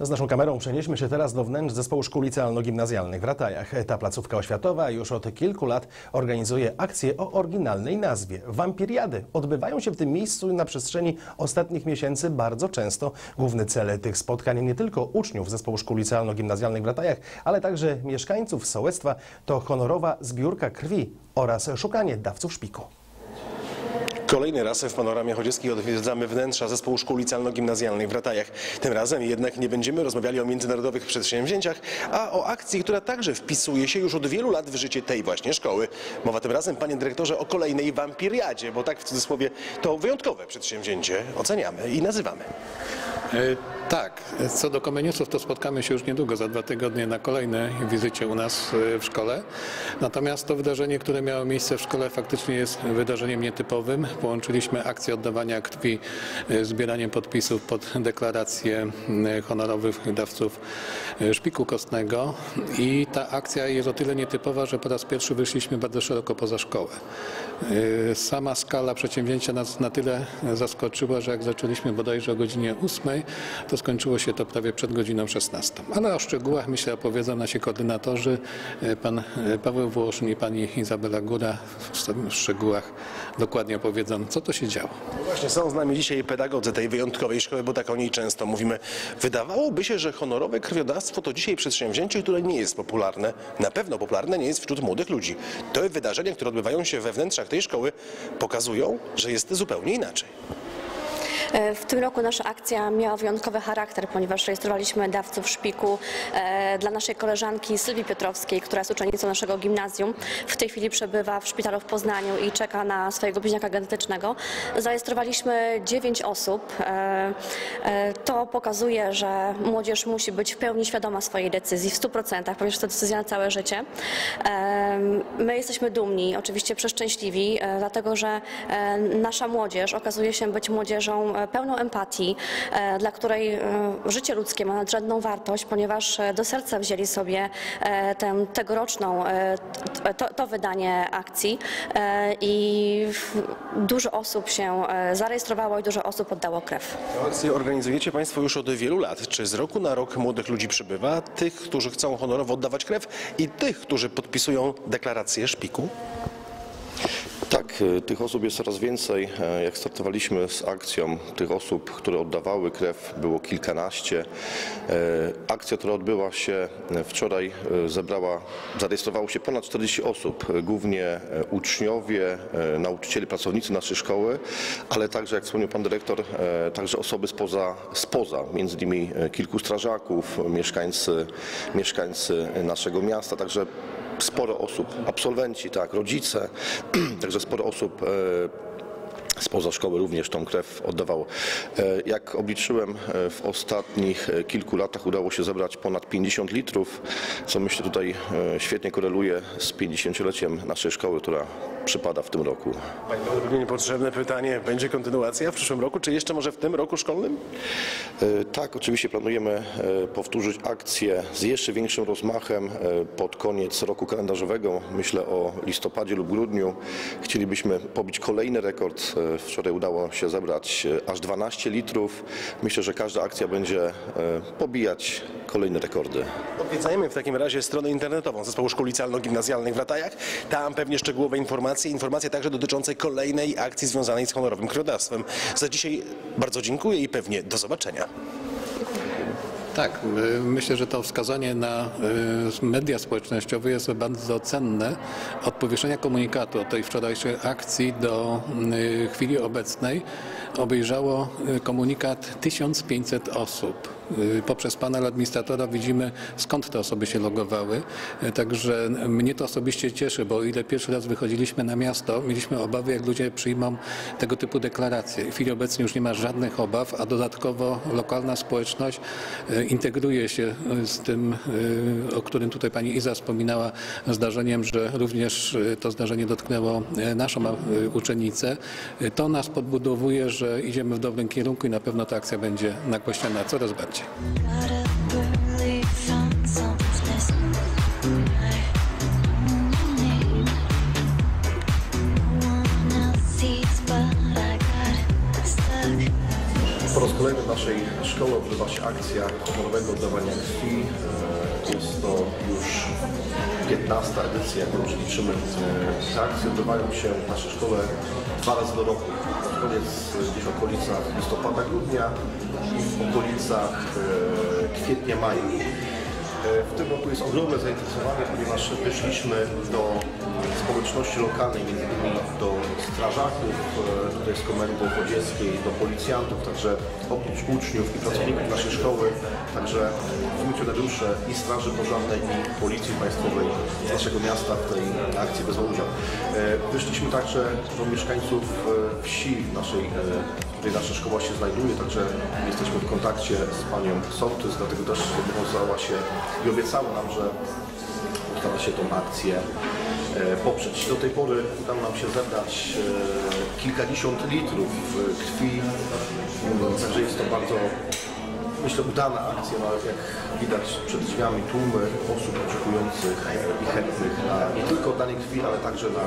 Z naszą kamerą przenieśmy się teraz do wnętrz zespołu szkół licealno-gimnazjalnych w Ratajach. Ta placówka oświatowa już od kilku lat organizuje akcje o oryginalnej nazwie Wampiriady. Odbywają się w tym miejscu na przestrzeni ostatnich miesięcy bardzo często. Główny cel tych spotkań nie tylko uczniów zespołu szkół licealno-gimnazjalnych w Ratajach, ale także mieszkańców sołectwa to honorowa zbiórka krwi oraz szukanie dawców szpiku. Kolejny raz w Panoramie Chodzieckiej odwiedzamy wnętrza zespołu szkół licealno-gimnazjalnych w Ratajach. Tym razem jednak nie będziemy rozmawiali o międzynarodowych przedsięwzięciach, a o akcji, która także wpisuje się już od wielu lat w życie tej właśnie szkoły. Mowa tym razem, panie dyrektorze, o kolejnej wampiriadzie, bo tak w cudzysłowie to wyjątkowe przedsięwzięcie oceniamy i nazywamy. E, Tak, co do Komeniusów, to spotkamy się już niedługo, za dwa tygodnie na kolejnej wizycie u nas e, w szkole. Natomiast to wydarzenie, które miało miejsce w szkole faktycznie jest wydarzeniem nietypowym. Połączyliśmy akcję oddawania krwi e, z zbieraniem podpisów pod deklarację e, honorowych dawców szpiku kostnego i ta akcja jest o tyle nietypowa, że po raz pierwszy wyszliśmy bardzo szeroko poza szkołę. Sama skala przedsięwzięcia nas na tyle zaskoczyła, że jak zaczęliśmy bodajże o godzinie 8, to skończyło się to prawie przed godziną 16. Ale o szczegółach myślę opowiedzą nasi koordynatorzy, e, pan e, Paweł Włoszyn i pani Izabela Góra w szczegółach dokładnie opowiedzą, co to się działo. Właśnie są z nami dzisiaj pedagodzy tej wyjątkowej szkoły, bo tak o niej często mówimy. Wydawałoby się, że honorowe krwiodawstwo to dzisiaj przedsięwzięcie, które nie jest popularne. Na pewno popularne nie jest wśród młodych ludzi. Te wydarzenia, które odbywają się we wnętrzach tej szkoły, pokazują, że jest zupełnie inaczej. E, W tym roku nasza akcja miała wyjątkowy charakter, ponieważ rejestrowaliśmy dawców szpiku e, dla naszej koleżanki Sylwii Piotrowskiej, która jest uczennicą naszego gimnazjum. W tej chwili przebywa w szpitalu w Poznaniu i czeka na swojego bliźniaka genetycznego. Zarejestrowaliśmy 9 osób. E, To pokazuje, że młodzież musi być w pełni świadoma swojej decyzji, w 100%, ponieważ to decyzja na całe życie. My jesteśmy dumni, oczywiście przeszczęśliwi, dlatego że nasza młodzież okazuje się być młodzieżą pełną empatii, e, dla której e, życie ludzkie ma nadrzędną wartość, ponieważ e, do serca wzięli sobie e, tę tegoroczną, e, to, to wydanie akcji e, i dużo osób się e, zarejestrowało i dużo osób oddało krew. Akcję organizujecie Państwo już od wielu lat. Czy z roku na rok młodych ludzi przybywa? Tych, którzy chcą honorowo oddawać krew i tych, którzy podpisują deklarację szpiku? Tak, y, tych osób jest coraz więcej. E, Jak startowaliśmy z akcją, tych osób, które oddawały krew, było kilkanaście. E, Akcja, która odbyła się e, wczoraj, zebrała, zarejestrowało się ponad 40 osób, głównie uczniowie, nauczyciele, pracownicy naszej szkoły, ale także, jak wspomniał pan dyrektor, także osoby spoza, spoza między innymi kilku strażaków, mieszkańcy, mieszkańcy naszego miasta, także sporo osób, absolwenci, tak, rodzice, także sporo osób e, spoza szkoły również tą krew oddawało. E, Jak obliczyłem, e, w ostatnich kilku latach udało się zebrać ponad 50 litrów, co myślę tutaj świetnie koreluje z 50-leciem naszej szkoły, która przypada w tym roku. Pewnie niepotrzebne pytanie. Będzie kontynuacja w przyszłym roku, czy jeszcze może w tym roku szkolnym? E, Tak, oczywiście planujemy e, powtórzyć akcję z jeszcze większym rozmachem e, pod koniec roku kalendarzowego. Myślę o listopadzie lub grudniu. Chcielibyśmy pobić kolejny rekord. Wczoraj udało się zebrać aż 12 litrów. Myślę, że każda akcja będzie pobijać kolejne rekordy. Odwiedzajmy w takim razie stronę internetową Zespołu Szkół Licealno-Gimnazjalnych w Ratajach. Tam pewnie szczegółowe informacje, informacje także dotyczące kolejnej akcji związanej z honorowym krwiodawstwem. Za dzisiaj bardzo dziękuję i pewnie do zobaczenia. Tak, y, myślę, że to wskazanie na y, media społecznościowe jest bardzo cenne. Od powieszenia komunikatu o tej wczorajszej akcji do y, chwili obecnej obejrzało komunikat 1500 osób. Y, Poprzez panel administratora widzimy skąd te osoby się logowały. Y, Także mnie to osobiście cieszy, bo o ile pierwszy raz wychodziliśmy na miasto, mieliśmy obawy, jak ludzie przyjmą tego typu deklaracje. W chwili obecnej już nie ma żadnych obaw, a dodatkowo lokalna społeczność integruje się z tym, o którym tutaj pani Iza wspominała, zdarzeniem, że również to zdarzenie dotknęło naszą uczennicę. To nas podbudowuje, że idziemy w dobrym kierunku i na pewno ta akcja będzie nagłaśniana coraz bardziej. But I got stuck. kolejnym naszej szkoły odbywa się akcja honorowego oddawania krwi. E, Jest to już 15 edycja, jak dobrze liczymy. E, Te akcje odbywają się w naszej szkole dwa razy do roku. Koniec gdzieś w okolicach listopada, grudnia i w okolicach e, kwietnia, maja. E, W tym roku jest ogromne zainteresowanie, ponieważ wyszliśmy do społeczności lokalnej, między innymi do strażaków, e, tutaj z komendy wodzieckiej, do policjantów, także oprócz uczniów i pracowników naszej szkoły, także funkcjonariusze i Straży Pożarnej i Policji Państwowej z naszego miasta w tej akcji wezmą udział. E, Wyszliśmy także do mieszkańców wsi naszej, której nasza szkoła się znajduje, także jesteśmy w kontakcie z panią Sołtys, dlatego też zobowiązała się i obiecała nam, że stara się tą akcję e, poprzeć. Do tej pory udało nam się zebrać e, kilkadziesiąt litrów e, krwi, także jest to bardzo, myślę, udana akcja, no, ale jak widać przed drzwiami tłumy osób oczekujących i chętnych na nie tylko oddanie krwi, ale także na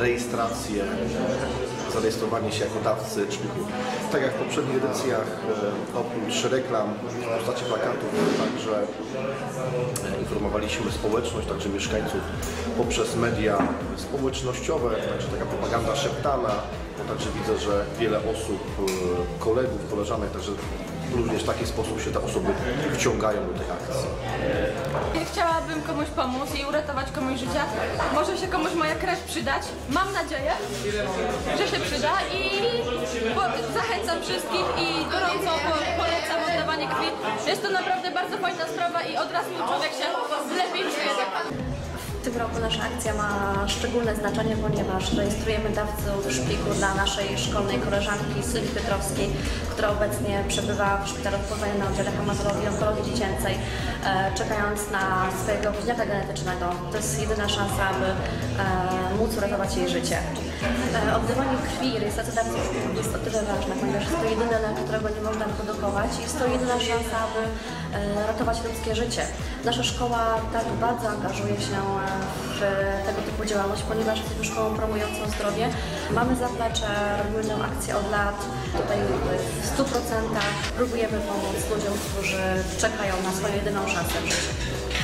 rejestrację, zarejestrowanie się jako dawcy szpiku. Tak jak w poprzednich edycjach, e, oprócz reklam w postaci plakatów, także e, informowaliśmy społeczność, także mieszkańców poprzez media społecznościowe, także taka propaganda szeptana, także widzę, że wiele osób, e, kolegów, koleżanek, także również w taki sposób się te osoby wciągają do tej akcji. Chciałabym komuś pomóc i uratować komuś życie. Może się komuś moja krew przydać. Mam nadzieję, że się przyda i zachęcam wszystkich i gorąco po- polecam oddawanie krwi. Jest to naprawdę bardzo fajna sprawa i od razu człowiek się lepiej czuje. W tym roku nasza akcja ma szczególne znaczenie, ponieważ rejestrujemy dawców szpiku dla naszej szkolnej koleżanki Sylwii Piotrowskiej, która obecnie przebywa w szpitalu w na oddziale hematologii i onkologii dziecięcej, e, czekając na swojego bliźniaka genetycznego. To jest jedyna szansa, aby e, móc uratować jej życie. E, oddawanie krwi i rejestracja dawców szpiku jest o tyle ważne, ponieważ jest to jedyny lek, którego nie można produkować. Jest to jedyna szansa, aby ratować ludzkie życie. Nasza szkoła tak bardzo angażuje się w tego typu działalność, ponieważ jesteśmy szkołą promującą zdrowie. Mamy zaplecze, robimy tę akcję od lat. Tutaj w 100% próbujemy pomóc ludziom, którzy czekają na swoją jedyną szansę w życiu.